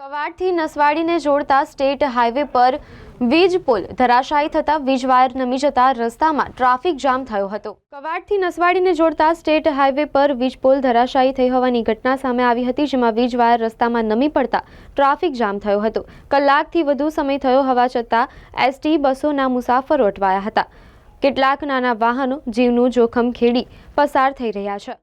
કવાડથી નસવાડીને જોડતા state highway પર વીજ પોલ ધરાશાયી થતા વીજવાયર નમી જતા રસ્તામાં ટ્રાફિક જામ થયો હતો. કવાડથી નસવાડીને જોડતા સ્ટેટ હાઈવે પર વીજ પોલ ધરાશાયી થઈ હોવાની ઘટના સામે આવી હતી, જેમાં વીજવાયર રસ્તામાં નમી પડતા ટ્રાફિક જામ થયો હતો. કલાકથી વધુ સમય થયો હોવા છતાં એસટી બસોના મુસાફરો અટવાયા હતા. કેટલાક નાના વાહનો જીવનું જોખમ ખેડી પસાર થઈ રહ્યા છે.